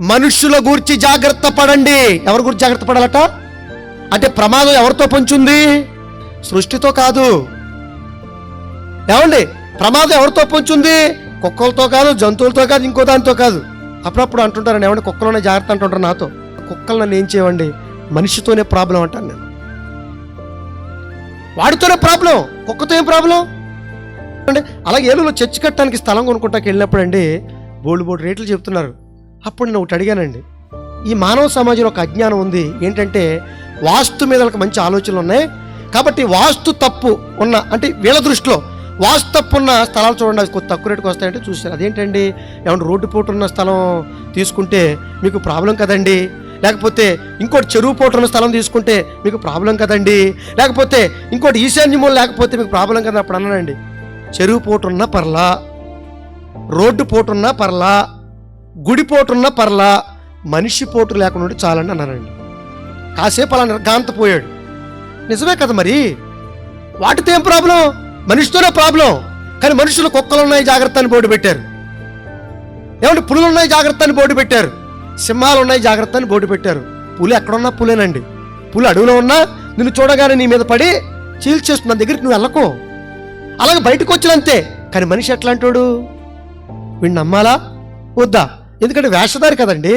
మనుషుల గూర్చి జాగ్రత్త పడండి. ఎవరి గురించి జాగ్రత్త పడాలట? అంటే ప్రమాదం ఎవరితో పంచుంది? సృష్టితో కాదు. ఏమండి? ప్రమాదం ఎవరితో పొంచుంది? కుక్కలతో కాదు జంతువులతో కాదు ఇంకో దానితో కాదు. అప్పుడప్పుడు అంటుంటారండి ఏమండి కుక్కలోనే జాగ్రత్త అంటుంటారు నాతో. కుక్కలు నన్ను ఏం చేయవండి మనిషితోనే ప్రాబ్లం అంటాను నేను. వాడితోనే ప్రాబ్లం కుక్కతో ఏం ప్రాబ్లం? అంటే అలాగే ఏలూరులో చర్చి కట్టడానికి స్థలం కొనుక్కుంటాకి వెళ్ళినప్పుడు అండి బోల్డ్ బోల్డ్ రేట్లు చెప్తున్నారు. అప్పుడు నేను ఒకటి అడిగానండి. ఈ మానవ సమాజంలో ఒక అజ్ఞానం ఉంది. ఏంటంటే వాస్తు మీద వాళ్ళకి మంచి ఆలోచనలు ఉన్నాయి. కాబట్టి వాస్తు తప్పు ఉన్న అంటే వీళ్ళ దృష్టిలో వాస్తు తప్పు ఉన్న స్థలాలు చూడండి. అవి కొద్ది తక్కువ రేటుకి వస్తాయంటే చూశారు. అదేంటండి? ఏమన్నా రోడ్డు పోటు ఉన్న స్థలం తీసుకుంటే మీకు ప్రాబ్లం కదండి. లేకపోతే ఇంకోటి చెరువు పోటు ఉన్న స్థలం తీసుకుంటే మీకు ప్రాబ్లం కదండి. లేకపోతే ఇంకోటి ఈశాన్యమూలు లేకపోతే మీకు ప్రాబ్లం కదా అప్పుడు అన్నానండి. చెరువు పోటున్నా పర్లా రోడ్డు పోటున్నా పర్లా గుడి పోటున్నా పర్లా మనిషి పోటు లేకుండా చాలండి అన్నానండి కాసేపు అలా నిర్గాంతపోయాడు నిజమే కదా మరి? వాటితో ఏం ప్రాబ్లం? మనిషితోనే ప్రాబ్లం. కానీ మనుషులు కుక్కలు ఉన్నాయి జాగ్రత్త అని బోర్డు పెట్టారు. ఏమంటే పులులు ఉన్నాయి జాగ్రత్త అని బోర్డు పెట్టారు. సింహాలు ఉన్నాయి జాగ్రత్త అని బోర్డు పెట్టారు. పులి ఎక్కడున్నా పులేనండి. పులి అడవిలో ఉన్నా నిన్ను చూడగానే నీ మీద పడి చీల్చేస్తుంది నా దగ్గరికి నువ్వు వెళ్ళకు. అలాగే బయటకు వచ్చినంతే. కానీ మనిషి ఎట్లాంటోడు? వీడిని నమ్మాలా? వద్దా? ఎందుకంటే వేషధారి కదండి.